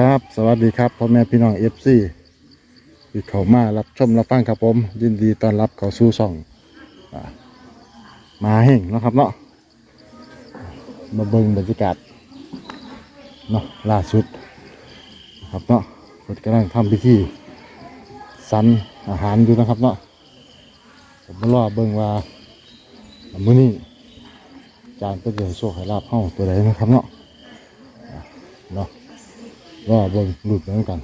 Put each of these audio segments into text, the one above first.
ครับ สวัสดีครับพ่อแม่พี่น้องเอฟซีที่เขามารับชมรับฟังครับผม ยินดีต้อนรับเขาสู่ช่องอ่ามาเห่งเนาะครับเนาะมาเบิ่งบรรยากาศเนาะล่าสุดครับเนาะเพิ่นกำลังทำพิธีสันอาหารอยู่นะครับเนาะผมมารอเบิ่งว่ามื้อนี้จารย์เป็นจะให้โชคให้ลาบเฮาตัวใดนะครับเนาะเนาะ ก็เบิ่งหลุดเหมือนกัน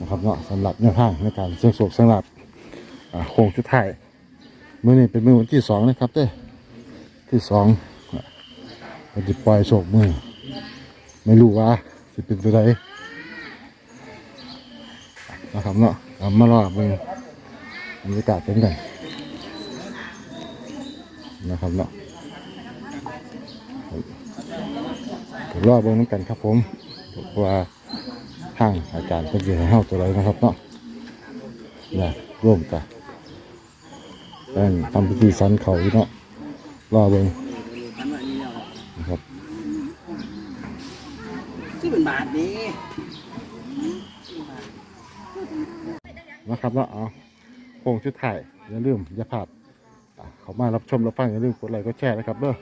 นะครับเนาะสำหรับแนวทางในการเสี่ยงโชคสำหรับโค้งชุดไทายมื้อนี้เป็นมือวันที่สองนะครับเด้ที่สองอ่าเราจะปล่อยโชคมือ ไม่รู้ว่าจะเป็นตัวใดนะครับเนาะเอามารอเบิ่งบรรยากาศเป็นกันะครับเนาะรอเบิ่งน้ำกันครับผม ว่าทางอาจารย์เป็นยังให้เฮาตัวไรนะครับเนาะเนี่ยร่วมกันแป้งทำพิธีสันเขาอยู่เนาะรอเบิ่งนะครับที่เป็นบาทนี้นะครับเนาะเอาโค้งชุดถ่ายอย่าลืมอย่าพลาดอะเขามารับชมรับฟังอย่าลืมกดไลค์กดแชร์นะครับเด้อ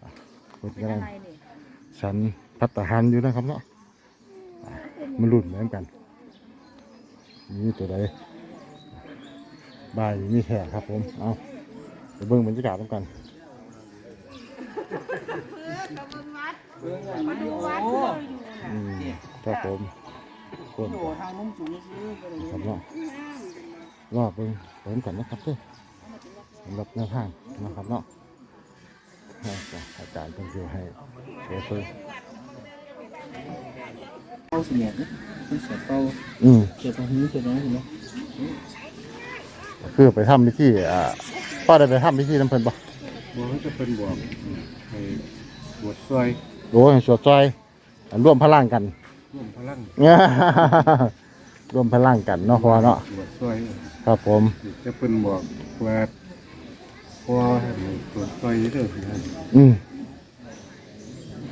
อะคนกำลังสัน พัฒหารอยู่นะครับเนาะมันรุ่นเหมือนกันมีตัวใดบายมีแค่ครับผม เอาไปเบิ่งบรรยากาศกันมาดูวัดอืมครับผมคนทางมุมสูงซื้อครับเนาะรอบเบิ่งเติมกันนะครับเด้อสำหรับแนวทางนะครับเนาะอาจารย์เป็นผู้ให้เชื่อเพื่อ เอาเสียดนะเป็นเสียดเป้าอืมเสียดตรงนี้เสียดนั้นเห็นไหมคือไปทำพิธีอ่าป้าได้ไปทำพิธีน้ำเพิ่นปะบวกจะเป็นบวกให้บวชซอยโอ้ยสวดจอยอันร่วมพลังกัน ร่วมพลังร่วมพลังกันเนาะพอเนาะบวชซอยครับผมจะเป็นบวกว่าพอให้บวชซอยเด้อสิฮะอืม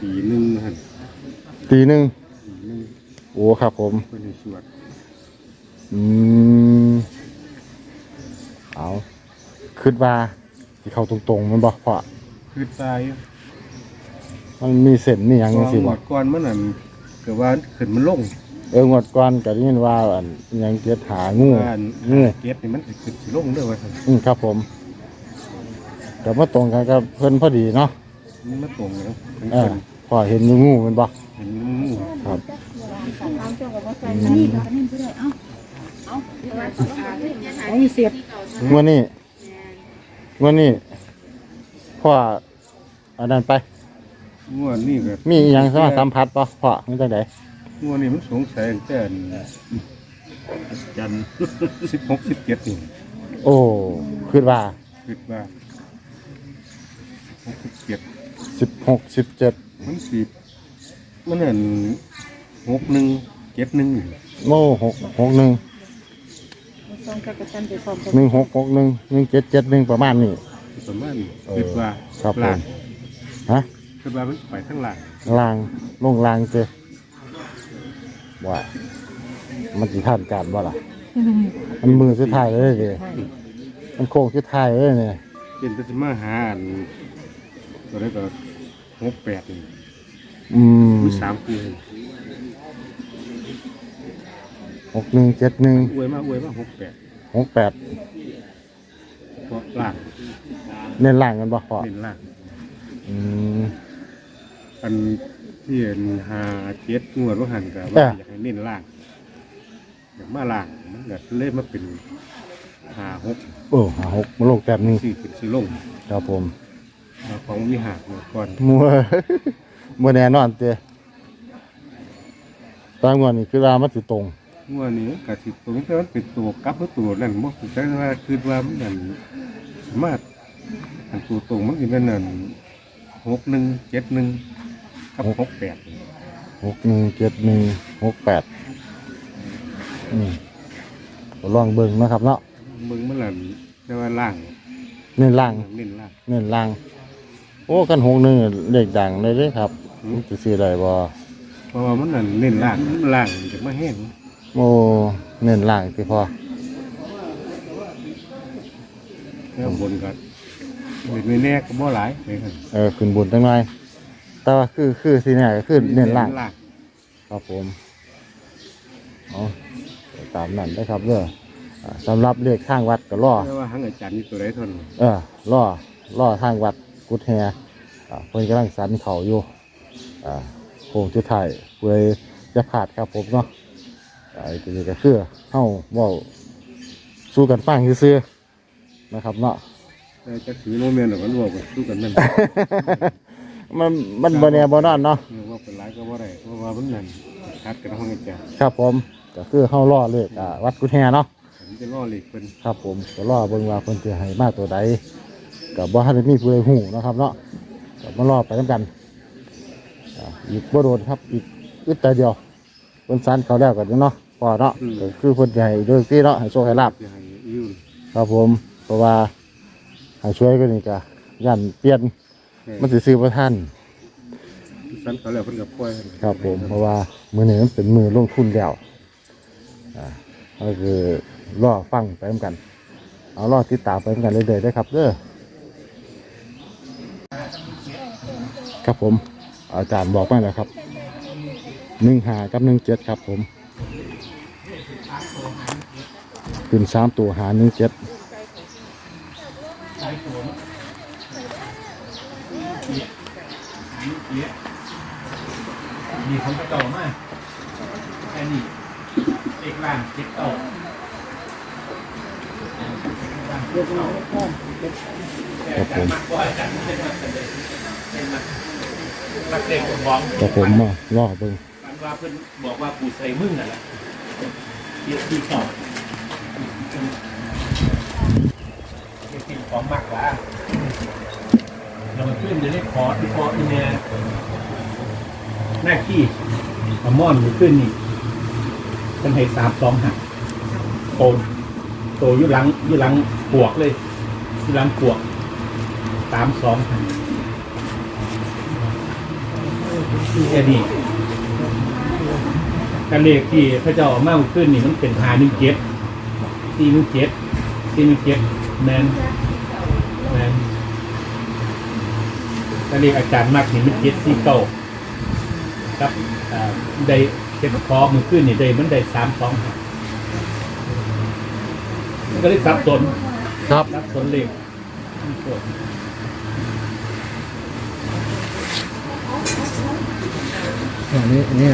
ปีหนึ่งฮะ ตีหนึ่งปีหนึ่งโอ้ครับผมเป็นให้สวดอืมเอาคิดว่าที่เขาตรงๆมันบอกเพราะคือตายมันมีเส้นมีหยังพจัองซี่หมบ่ดก่อนมันนั่นเกิดว่าขึ้นมันลงเอองวดก่อนก็ได้ยินว่าอันอิหยังเกียรหางูว่าอันงูเกียรตินี่มันสิขึ้นสิลงเด้อว่าซั่นอืมครับผมแต่มาตรงกันกับเพิ่นพอดีเนาะมันมาตรงแล้วทั้งเอคอนพอเห็นอยู่งูแมันบ่เห็นงู ครับเอาเสียบงวดนี้งวดนี้พ่ออันนั้นไปงูนี่ก็มีอหยังสามารถสัมผัสบ่พ่อมันจังไดงูนี่มันสงสัยตั้งแต่อันจันสิบหกสิบเจ็ดนี่โอ้คิดว่าคิดว่าหกสิบเจ็ด16 17มันสิบ มันนั่นหกหนึ่งเจ็ดหนึ่งโม่6 61ซองกับกันไปพร้อมกัน1661 1771ประมาณนี้ ประมาณเออคิดว่าครับผมล่างฮะคิดว่ามันไปข้างล่างลางลงลางเจว่ามันสิท่านการบ่ล่ะมันมือสุดท้ายเลยเด้มันโค้งสุดท้ายเลยเนี่ยเป็นไปสิมาหาอันตัวนี้ก็หกแปดนี่ อืมมีสามคูหกหนึ่งเจ็ดหนึ่งอวยมาอวยมาหกแปดหกแปดเพราะล่างเน้นล่างกันบ่พอเน้นล่างอืม อันที่เห็นหาเจ็ดงวดว่าหันกับเอว่าออยากให้เน้นล่างอยากมาล่างมันก็เลยมาเป็นหาหกโอ้หาหกมาลงแต้มหนึ่งสี่ขึ้นสี่ลงครับผมเอาของวิหารมาก่อนมัว มัวแน่นอนเจตามงวดนี้คือว่ามันสิตรง งวดนี้กะสิตรงนี้มันเป็นตัวกลับหรือตัวนั่นบ่ถูกใจว่าคือว่ามันนั่นสามารถอันตัวตรงมันสิเป็นนั่นหกหนึ่งเจ็ดหนึ่งกับหกแปดหกหนึ่งเจ็ดหนึ่งหกแปดอืมก็ลองเบิ่งนะครับเนาะมึงมันนั่นเรียกว่าล่างเน้นล่างเน้นล่างเน้นล่าง โอ้กันหกหนึ่งเลขดังเลยเด้ครับมันจะซื้อได้บ่ราะว่ามันนั่นเน้นล่างล่างมันจะมาแห้งโอ้เน้นล่างที่พอแล้วบนก็เล่นไม่แน่ก็บ่หลายไปกันเออขึ้นบนจังหน่อยแต่ว่าคือคือที่เนี่ยก็คือเน้นล่างล่างครับผมเอาตามนั้นได้ครับเด้ออ่าสำหรับเลขข้างวัดก็ล่อแต่ว่าหังอาจารย์นี่ตัวใดเทานนเออล่อล่อทางวัด กุดแฮอ่าเพิ่นกำลังสันเขาอยู่อ่าโค้งจุดไทายเพื่อจะขาดครับผมเนาะอ่าไอ้ตัวนี้ก็คือเฮาเว้าสู้กันฟังซื่อๆนะครับเนาะ แต่จะถือโนเมนหรือว่าลวกกันสู้กันนั่น มันมันบ่แน่บ่นอนเนาะ เออว่าเป็นหลายก็บ่ได้เพราะว่ามันนั่นคัดกันห้องอาจารย์ครับผม ก็คือเฮาล่อเลขอ่าวัดกุดแฮเนาะ ผมจะล่อเหล็กเป็นครับผมก็รอเบิ่งว่าเพิ่นสิให้มาตัวใด ก็บ่ทันได้มีผู้ใดฮู้เนาะครับเนาะก็มารอไปนํกันอ่าอีกบ่โดนครับอีกอึดแต่เดียวเพิ่นสันเขาแล้วกันเนาะพอเนาะก็คือเพิ่นสิให้โดยที่เนาะให้โชคให้ลาบจะให้ยืนครับผมเพราะว่าให้ช่วยก็นี่ก็ย่านเปลี่ยนมันสิซื้อบ่ทันสันเขาแล้วเพิ่นกับปล่อยให้ครับผมเพราะว่ามื้อนี้มันเป็นมื้อลงทุนแล้วอ่าก็คือรอฟังไปนํกัน เอารอติดตามไปนํกันเรื่อยๆได้อครับเด้อ ครับผม อาจารย์บอกมาแล้วครับหนึ่งหากับหนึ่งเจ็ดครับผมขึ้นสามตัวหาหนึ่งเจ็ดมีของเก่ามากแค่นี้เอกล่างเจ็ดเก่าครับผม รักเด็กผมบอกครับผมมาล่อเบิ้งมันว่าเพิ่นบอกว่าปูใส่มึงนั่นแหละเรียกที่สองเรียกที่ของมากกว่าเรามาขึ้นจะได้ขอที่ขอที่เนี่ยหน้าขี้มามอนมันขึ้นนี่เป็นให้สามสองหักโตโตอยู่หลังอยู่หลังปวกเลยอยู่หลังปวกสามสองหัก แค่นี้กันเลขที่พระเจ้าเอามาขึ้นนี่มันเป็นหาหนึ่งเจ็ดสี่หนึ่งเจ็ดสี่หนึ่งเจ็ดแมนแมนกันเลขอาจารย์มากนี่มันเจ็ดสี่เก้าครับอ่าได้เจ็ดคอมือขึ้นนี่ได้มันได้สามสองมันก็เลยสับสนครับสับสนเลข อันนี้อันนี้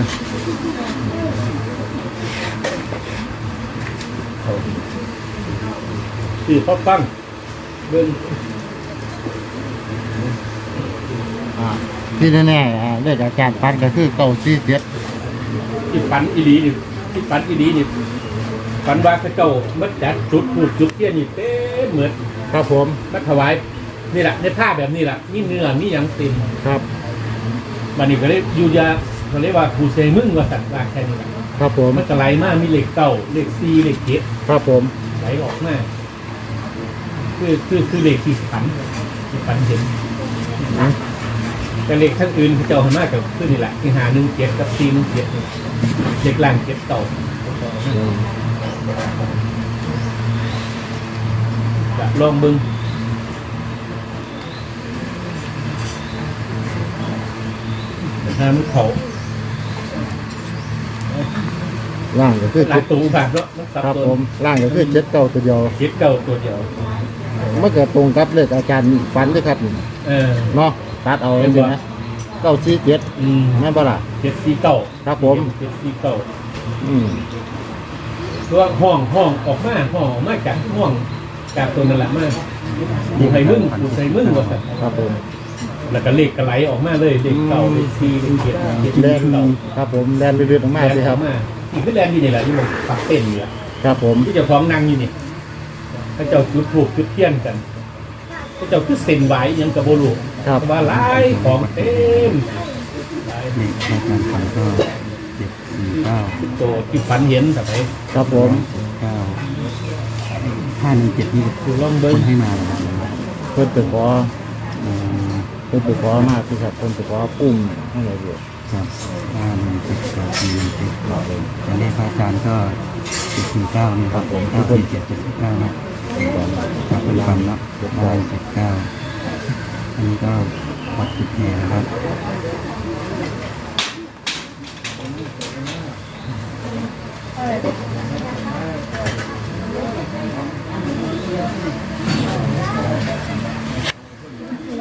สี่ข้อตั้งเบิ้งอ่าที่แน่ๆอ่าเลขอาจารย์ปันก็คือเก้าสี่เจ็ดที่ฝันอีหลีนี่ที่ฝันอีหลีนี่ฝันว่าพระเจ้ามัดจัดจุดพูดจุดเทียนนี่เต็มเหมือนครับผมมัดถวายนี่แหละในผ้าแบบนี้แหละมีเนื้อมีหยังเต็มครับบันนี้ก็เลยอยู่ยา เขาเรียกว่าภูเซมึงว่าสัตว์ว่าแค่นี้แหละครับผมมันจะไหลมากมีเหล็กเก่าเหล็กซีเหล็กเจ็ดครับผมไหลออกมาคือคือคือเหล็กที่ฝันที่ฝันเห็นนะแต่เหล็กทั้งอื่นเขาเจ้าหันมากกับขึ้นนี่แหละที่หาหนึ่งเจ็ดกับซีหนึ่งเจ็ดนี่เหล็กล่างเจ็ดเก่าอืมจะลองมึงแต่ถ้ามันเขา ล่างก็คือหลาเจ็ยดตูแบบเนาะมันสับครับสผนมล่างก็คือเจ็ดเก้าตัวเดียวคิดเก่าตัวเดียว มันก็ตรงกับเลขอาจารย์ฟันด้วยครับนี่เออ เนาะตัดเอาจริงๆนะเก้าสี่เจ็ดอืมแม่นบ่ล่ะ เจ็ดสี่เก่าครับผม เจ็ดสี่เก่าอืมตัวห้องห้องออกมาห้องออกมาจากห้องจากตัวนั่นแหละมาอยู่ไทยมึงอยู่ไทยมึงว่าซั่นครับผมแล้วก็เลขกระไหลออกมาเลยเลขเก่าเลขสี่เลขเจ็ดเลขแลนเก่าครับผมแลนเรื่อยๆออกมาสิครับแลนออก มาอีกคือแลนที่นี่แหละที่มันปักเต้นอยู่อะครับผม ที่เจ้าของนั่งอยู่นี่พระเจ้าจุดถูกจุดเทียนกันพระเจ้าคือเซ็นไว้ยังกับโบลูครับ ว่าหลายของเต็มหลายนี่ในการฝันก็เจ็ดสี่เก้าโตที่ฝันเห็นแต่ไหนครับผม เก้าห้าหนึ่งเจ็ดนี่คือล่องคเบิ้งนให้มาแล้วครับเพิ่นไปขอเอ่อเพิ่นไปขอมากที่ครับเพิ่นไปขอปุ้มให้อะไรอยู่ ครับห้าหนึ่งเจ็ดกับสี่หนึ่งเจ็ดแต่เลขพระอาจารย์ก็เจ็ดสี่เก้านี่ครับเก้าสี่เจ็ดเจ็ดสี่เก้านะครับเป็นฟันเนาะห้าเจ็ดเก้าอันนี้ก็วัดจุดแห่นะครับ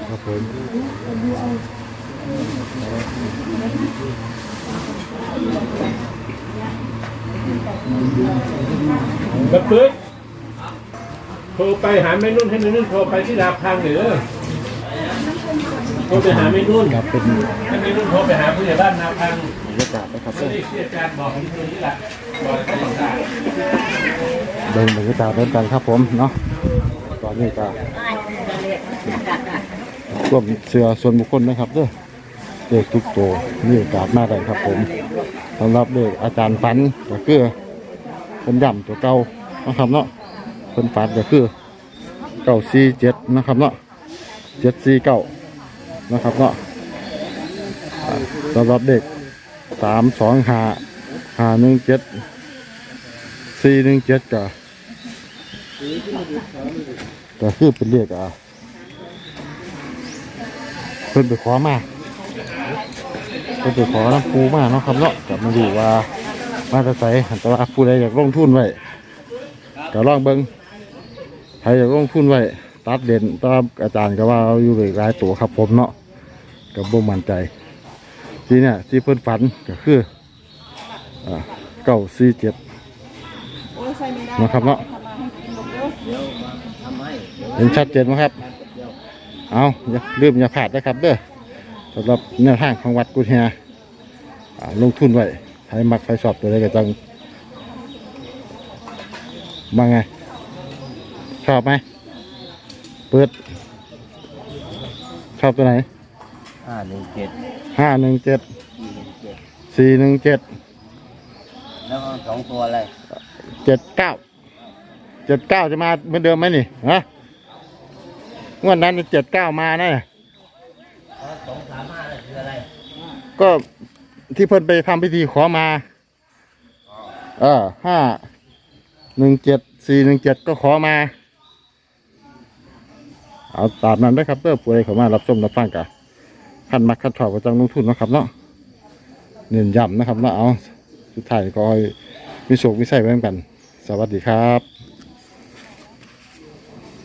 ครับผม กระปืดโทรไปหาแม่นุ่นให้แม่นุ่นโทรไปที่ดาบพังหรือโทรไปหาแม่นุ่นครับเป็นให้แม่นุ่นโทรไปหาผู้ใหญ่บ้านนาพังบรรยากาศนะครับก็ได้ที่อาจารย์บอกที่ตรงนี้แหละบอกให้อาจารย์เดินบรรยากาศเดินกันครับผมเนาะตอนนี้ก็ร่วมเสือส่วนบุคคลนะครับเด้อ เด็กทุกตัวมีโอกาสมาได้ครับผมสำหรับเด็กอาจารย์ฝันก็คือเป็นย่ำตัวเก่านะครับเนาะเป็นฝันก็คือเก้าสี่เจ็ดนะครับเนาะเจ็ดสี่เก้านะครับเนาะสำหรับเด็กสามสองหาหาหนึ่งเจ็ดสี่หนึ่งเจ็ดก็ก็คือเป็นเรียกอะเพิ่นไปขอมา เพิ่นไปขอน้ำปูมาเนาะครับเนาะก็มาดูว่ามาจะใส่แต่ว่าผู้ใดอยากลงทุนไว้ก็ลองเบิ่งใครอยากลงทุนไว้ตัดเด่นตามอาจารย์ก็ว่าเอาอยู่เลยหลายตัวครับผมเนาะกับบ่มั่นใจ ที่เนี่ยที่เพิ่นฝันก็คือเก้าสี่เจ็ดม่ได้นะครับเนาะเห็นชัดเจนไหมครับ เอาอย่าลืมอย่าพลาดนะครับเด้อ สำหรับแนวทางของวัดกุฎเฮียอ่าลงทุนไว้ให้มักไฟสอบตัวใดก็จังมาไง ชอบไหม เปิด ชอบตัวไหนห้าหนึ่งเจ็ดห้าหนึ่งเจ็ดสี่หนึ่งเจ็ดสี่หนึ่งเจ็ดแล้วก็สองตัวอะไรเจ็ดเก้าเจ็ดเก้าจะมาเหมือนเดิมไหมนี่ฮะงวดนั้นเจ็ดเก้ามานะ สองสามห้าคืออะไร ก็ที่เพิ่นไปทำพิธีขอมา เออห้าหนึ่งเจ็ดสี่หนึ่งเจ็ดก็ขอมา เอาตามนั้นได้ครับเพื่อผู้ใดเขามารับชมรับฟังกันขั้นมักขั้นชอบก็จังลงทุนนะครับเนาะเน้นย้ำนะครับเนาะเอาสุดท้ายก็มีโชคมีใส่ไว้กัน สวัสดีครับ